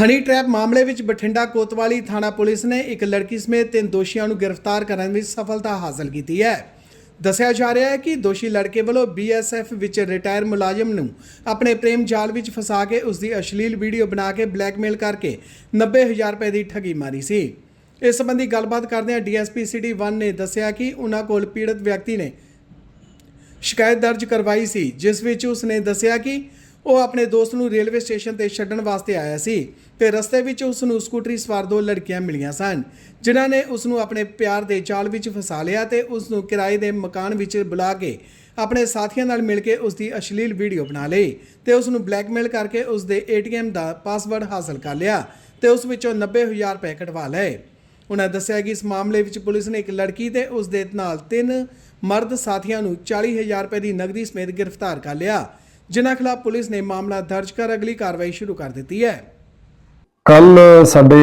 Honey trap ਮਾਮਲੇ ਵਿੱਚ ਬਠਿੰਡਾ ਕੋਤਵਾਲੀ ਥਾਣਾ ਪੁਲਿਸ ਨੇ ਇੱਕ ਲੜਕੀ ਸਮੇਤ ਤਿੰਨ ਦੋਸ਼ੀਆਂ ਨੂੰ ਗ੍ਰਿਫਤਾਰ ਕਰਨ ਵਿੱਚ ਸਫਲਤਾ ਹਾਸਲ ਕੀਤੀ ਹੈ। ਦੱਸਿਆ ਜਾ ਰਿਹਾ ਹੈ ਕਿ ਦੋਸ਼ੀ ਲੜਕੇ ਵੱਲੋਂ ਬੀਐਸਐਫ ਵਿੱਚ ਰਿਟਾਇਰ ਮੁਲਾਜ਼ਮ ਨੂੰ ਆਪਣੇ ਪ੍ਰੇਮ ਜਾਲ ਵਿੱਚ ਫਸਾ ਕੇ ਉਸ ਦੀ ਅਸ਼ਲੀਲ ਵੀਡੀਓ ਬਣਾ ਕੇ ਬਲੈਕਮੇਲ ਕਰਕੇ 90000 ਰੁਪਏ ਦੀ ਠੱਗੀ ਮਾਰੀ ਸੀ। ਇਸ ਸੰਬੰਧੀ ਗੱਲਬਾਤ ਕਰਦਿਆਂ ਡੀਐਸਪੀ ਸਿਟੀ 1 ਨੇ ਦੱਸਿਆ ਕਿ ਉਹਨਾਂ ਕੋਲ ਪੀੜਤ ਵਿਅਕਤੀ ਨੇ ਸ਼ਿਕਾਇਤ ਦਰਜ ਕਰਵਾਈ ਸੀ, ਜਿਸ ਵਿੱਚ ਉਸ ਨੇ ਦੱਸਿਆ ਕਿ ਉਹ ਆਪਣੇ ਦੋਸਤ ਨੂੰ ਰੇਲਵੇ ਸਟੇਸ਼ਨ ਤੇ ਛੱਡਣ ਵਾਸਤੇ ਆਇਆ ਸੀ ਤੇ ਰਸਤੇ ਵਿੱਚ ਉਸ ਨੂੰ ਸਕੂਟਰੀ ਸਵਾਰ ਦੋ ਲੜਕੀਆਂ ਮਿਲੀਆਂ ਸਨ, ਜਿਨ੍ਹਾਂ ਨੇ ਉਸ ਨੂੰ ਆਪਣੇ ਪਿਆਰ ਦੇ ਜਾਲ ਵਿੱਚ ਫਸਾ ਲਿਆ ਤੇ ਉਸ ਨੂੰ ਕਿਰਾਏ ਦੇ ਮਕਾਨ ਵਿੱਚ ਬੁਲਾ ਕੇ ਆਪਣੇ ਸਾਥੀਆਂ ਨਾਲ ਮਿਲ ਕੇ ਉਸ ਦੀ ਅਸ਼ਲੀਲ ਵੀਡੀਓ ਬਣਾ ਲਈ ਤੇ ਉਸ ਨੂੰ ਬਲੈਕਮੇਲ ਕਰਕੇ ਉਸ ਦੇ ਏਟੀਐਮ ਦਾ ਪਾਸਵਰਡ ਹਾਸਲ ਕਰ ਲਿਆ ਤੇ ਉਸ ਵਿੱਚੋਂ 90000 ਰੁਪਏ ਕਢਵਾ ਲਏ। ਉਹਨਾਂ ਦੱਸਿਆ ਕਿ ਇਸ ਮਾਮਲੇ ਵਿੱਚ ਪੁਲਿਸ ਨੇ ਇੱਕ ਲੜਕੀ ਤੇ ਉਸ ਦੇ ਨਾਲ ਤਿੰਨ ਮਰਦ ਸਾਥੀਆਂ ਨੂੰ 40000 ਰੁਪਏ ਦੀ ਨਗਦੀ ਸਮੇਤ ਗ੍ਰਿਫਤਾਰ ਕਰ ਲਿਆ ਜਿਨ੍ਹਾਂ ਖਿਲਾਫ ਪੁਲਿਸ ਨੇ ਮਾਮਲਾ ਦਰਜ ਕਰ ਅਗਲੀ ਕਾਰਵਾਈ ਸ਼ੁਰੂ ਕਰ ਦਿੱਤੀ ਹੈ। ਕੱਲ ਸਾਡੇ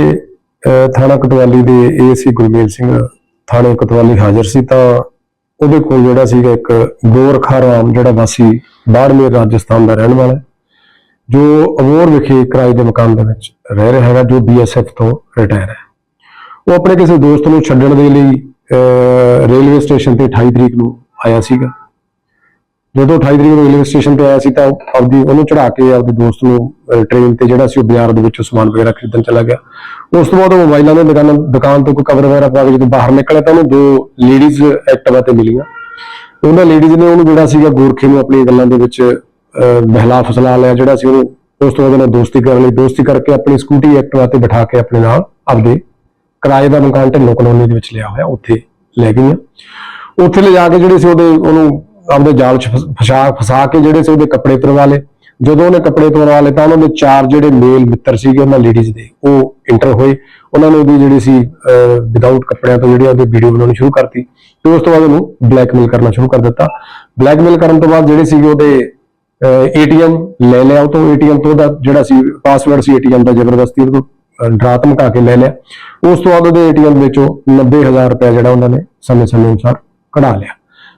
ਥਾਣਾ ਕਤਵਾਲੀ ਦੇ ਏਸੀ ਗੁਰਮੇਲ ਸਿੰਘ ਥਾਣੇ ਕਤਵਾਲੀ ਹਾਜ਼ਰ ਸੀ ਤਾਂ ਉਹਦੇ ਕੋਲ ਜਿਹੜਾ ਸੀਗਾ ਇੱਕ ਗੋਰਖਾ ਰਾਮ, ਜਿਹੜਾ ਵਾਸੀ ਬਾੜਮੇਰ ਰਾਜਸਥਾਨ ਦਾ ਰਹਿਣ ਵਾਲਾ ਜੋ ਅਬੋਰ ਵਿਖੇ ਕਿਰਾਏ ਦੇ ਮਕਾਨ ਦੇ ਵਿੱਚ ਰਹਿ ਰਿਹਾ ਹੈਗਾ, ਜੋ ਬੀਐਸਐਫ ਤੋਂ ਰਿਟਾਇਰ ਹੈ। ਉਹ ਆਪਣੇ ਕਿਸੇ ਦੋਸਤ ਨੂੰ ਛੱਡਣ ਦੇ ਲਈ ਰੇਲਵੇ ਸਟੇਸ਼ਨ ਤੇ 28 ਤਰੀਕ ਨੂੰ ਆਇਆ ਸੀਗਾ। ਜਦੋਂ 28 ਤਰੀਕ ਨੂੰ ਰੇਲਵੇ ਸਟੇਸ਼ਨ ਤੇ ਆਇਆ ਸੀ ਤਾਂ ਆਪਦੀ ਉਹਨੂੰ ਚੜਾ ਕੇ ਆਪਦੇ ਦੋਸਤ ਨੂੰ ਟ੍ਰੇਨ ਤੇ ਜਿਹੜਾ ਸੀ ਉਹ ਬਾਜ਼ਾਰ ਦੇ ਵਿੱਚੋਂ ਸਮਾਨ ਵਗੈਰਾ ਖਰੀਦਣ ਚਲਾ ਗਿਆ। ਉਸ ਤੋਂ ਬਾਅਦ ਉਹ ਮੋਬਾਈਲਾਂ ਦੇ ਦੁਕਾਨਾਂ ਦੁਕਾਨ ਤੋਂ ਕੋਈ ਕਵਰ ਵਗੈਰਾ ਪਾ ਕੇ ਜਦੋਂ ਬਾਹਰ ਨਿਕਲਿਆ ਤਾਂ ਉਹਨੂੰ ਦੋ ਲੇਡੀਜ਼ ਐਕਟਿਵਾ ਤੇ ਮਿਲੀਆਂ। ਉਹਨਾਂ ਲੇਡੀਜ਼ ਨੇ ਉਹਨੂੰ ਜਿਹੜਾ ਸੀਗਾ ਗੋਰਖੇ ਨੂੰ ਆਪਣੀਆਂ ਗੱਲਾਂ ਦੇ ਵਿੱਚ ਅਹ, ਬਹਿਲਾ ਫਸਲਾ ਲਿਆ ਜਿਹੜਾ ਸੀ ਉਹਨੂੰ ਉਸ ਤੋਂ ਬਾਅਦ ਉਹਨੇ ਦੋਸਤੀ ਕਰਨ ਲਈ ਦੋਸਤੀ ਕਰਕੇ ਆਪਣੀ ਸਕੂਟੀ ਐਕਟਿਵਾ ਤੇ ਬਿਠਾ ਕੇ ਆਪਣੇ ਨਾਲ ਆਪਦੇ ਕਿਰਾਏ ਦਾ ਮਕਾਨ ਢਿੱਲੋਂ ਕਲੋਨੀ ਦੇ ਵਿੱਚ ਲਿਆ ਹੋਇਆ ਉੱਥੇ ਲੈ ਗਈਆਂ। ਉੱਥੇ ਲਿਜਾ ਕੇ ਜਿਹੜੇ ਸੀ ਉਹਦੇ ਉਹਨੂੰ ਆਪਦੇ ਜਾਲ 'ਚ ਫਸ- ਫਸਾ ਫਸਾ ਕੇ ਜਿਹੜੇ ਸੀ ਉਹਦੇ ਕੱਪੜੇ ਤੁਰਵਾ ਲਏ। ਜਦੋਂ ਉਹਨੇ ਕੱਪੜੇ ਤੁਰਵਾ ਲਏ ਤਾਂ ਉਹਨਾਂ ਦੇ ਚਾਰ ਜਿਹੜੇ ਮੇਲ ਮਿੱਤਰ ਸੀਗੇ ਉਹਨਾਂ ਲੇਡੀਜ਼ ਦੇ ਉਹ ਇੰਟਰ ਹੋਏ। ਉਹਨਾਂ ਨੇ ਉਹਦੀ ਜਿਹੜੀ ਸੀ ਵਿਦਆਊਟ ਕੱਪੜਿਆਂ ਤੋਂ ਜਿਹੜੀ ਉਹਦੀ ਵੀਡੀਓ ਬਣਾਉਣੀ ਸ਼ੁਰੂ ਕਰਤੀ। ਤੇ ਉਸ ਤੋਂ ਬਾਅਦ ਉਹਨੂੰ ਬਲੈਕਮੇਲ ਕਰਨਾ ਸ਼ੁਰੂ ਕਰ ਦਿੱਤਾ। ਬਲੈਕਮੇਲ ਕਰਨ ਤੋਂ ਬਾਅਦ ਜਿਹੜੇ ਸੀਗੇ ਉਹਦੇ ਏਟੀਐਮ ਲੈ ਲਿਆ ਉਹ ਤੋਂ। ਏਟੀਐਮ ਤੋਂ ਉਹਦਾ ਜਿਹੜਾ ਸੀ ਪਾਸਵਰਡ ਸੀ ਏਟੀਐਮ ਦਾ ਜ਼ਬਰਦਸਤੀ ਉਹ ਤੋਂ ਅਹ, ਡਰਾ ਧਮਕਾ ਕੇ ਲੈ ਲਿਆ। ਉਸ ਤੋਂ ਬਾਅਦ ਉਹਦੇ ਏਟੀਐਮ ਵਿੱਚੋਂ 90000 ਰੁਪਏ ਜਿਹੜਾ ਉਹਨਾਂ ਨੇ ਸਮੇਂ ਸਮੇਂ ਅਨੁਸਾਰ ਕਢਾ ਲਿਆ।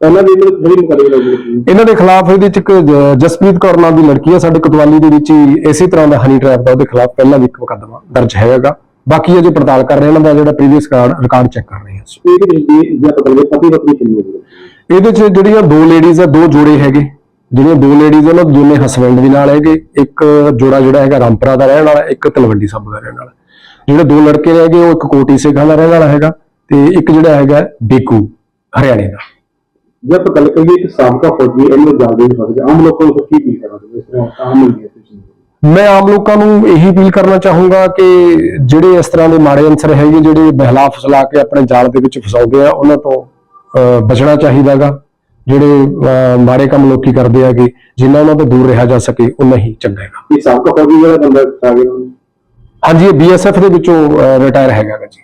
ਪਹਿਲਾਂ ਵੀ ਇਹਨੂੰ ਬੜੀ ਮੁਕੱਦਮੇ ਲੱਗੇ ਸੀ। ਇਹਨਾਂ ਦੇ ਖਿਲਾਫ ਇਹਦੇ ਚ ਇੱਕ ਜ- ਜਸਪ੍ਰੀਤ ਕੌਰ ਨਾਮ ਦੀ ਲੜਕੀ ਹੈ ਸਾਡੇ ਕਤਵਾਲੀ ਦੇ ਵਿੱਚ ਹੀ ਇਸੇ ਤਰ੍ਹਾਂ ਦਾ ਹਨੀ ਟ੍ਰੈਪ ਦਾ ਉਹਦੇ ਖਿਲਾਫ ਪਹਿਲਾਂ ਵੀ ਇੱਕ ਮੁਕੱਦਮਾ ਦਰਜ ਹੈਗਾ। ਬਾਕੀ ਅਜੇ ਪੜਤਾਲ ਕਰ ਰਹੇ ਇਹਨਾਂ ਦਾ ਜਿਹੜਾ ਪ੍ਰੀਵੀਅਸ ਰਿਕਾਰਡ ਚੈੱਕ ਕਰ ਰਹੇ ਹਾਂ ਅਸੀਂ। ਇਹ ਕਿ ਜੀ ਜਾਂ ਪਤਲੇ ਪਤੀ ਪਤਨੀ ਕਿੰਨੀ ਇਹਦੇ ਚ ਜਿਹੜੀਆਂ ਦੋ ਲੇਡੀਜ਼ ਆ ਦੋ ਜੋੜੇ ਹੈਗੇ। ਜਿਹੜੀਆਂ ਦੋ ਲੇਡੀਜ਼ ਉਹਨਾਂ ਦੇ ਦੋਨੇ ਹਸਬੰਡ ਵੀ ਨਾਲ ਹੈਗੇ। ਇੱਕ ਜੋੜਾ ਜਿਹੜਾ ਹੈਗਾ ਰਾਮਪੁਰਾ ਦਾ ਰਹਿਣ ਵਾਲਾ ਇੱਕ ਤਲਵੰਡੀ ਸਾਬੋ ਦਾ ਰਹਿਣ ਵਾਲਾ। ਜਿਹੜੇ ਦੋ ਲੜਕੇ ਹੈਗੇ ਉਹ ਇੱਕ ਕੋਟੀ ਸੇਖਾਂ ਦਾ ਰਹਿਣ ਵਾਲਾ ਹੈਗਾ ਤੇ ਇੱਕ ਜਿਹੜਾ ਹੈਗਾ ਬੇਕੂ ਹਰਿਆਣੇ ਦਾ। ਜੇ ਆਪਾਂ ਗੱਲ ਕਰੀਏ ਕਿ ਸਾਬਕਾ ਫੌਜੀ ਇਹਨੂੰ ਜਾਣਦੇ ਨਹੀਂ ਸਕਦੇ ਆਮ ਲੋਕਾਂ ਨੂੰ ਕੀ ਫੀਲ ਕਰਨਾ ਇਸ ਤਰ੍ਹਾਂ ਆਮ ਗਿਆ ਤੁਸੀਂ ਮੈਂ ਆਮ ਲੋਕਾਂ ਨੂੰ ਇਹੀ ਅਪੀਲ ਕਰਨਾ ਚਾਹੂੰਗਾ ਕਿ ਜਿਹੜੇ ਇਸ ਤਰ੍ਹਾਂ ਦੇ ਮਾੜੇ ਅਨਸਰ ਹੈਗੇ ਜਿਹੜੇ ਬਹਿਲਾ ਫਸਲਾ ਕੇ ਆਪਣੇ ਜਾਲ ਦੇ ਵਿੱਚ ਫਸਾਉਂਦੇ ਆ ਉਹਨਾਂ ਤੋਂ ਬਚਣਾ ਚਾਹੀਦਾਗਾ। ਜਿਹੜੇ ਮਾੜੇ ਕੰਮ ਲੋਕੀ ਕਰਦੇ ਆਗੇ ਜਿੰਨਾ ਉਹਨਾਂ ਤੋਂ ਦੂਰ ਰਿਹਾ ਜਾ ਸਕੇ ਉਨਾ ਹੀ ਚੰਗਾ ਹੈਗਾ। ਇਹ ਸਾਬਕਾ ਫੌਜੀ ਜਿਹੜਾ ਬੰਦਾ ਆ ਗਿਆ ਹਾਂਜੀ ਇਹ ਬੀਐਸਐਫ ਦੇ ਵਿੱਚੋਂ ਰਿਟਾਇਰ ਹੈਗਾ ਜੀ।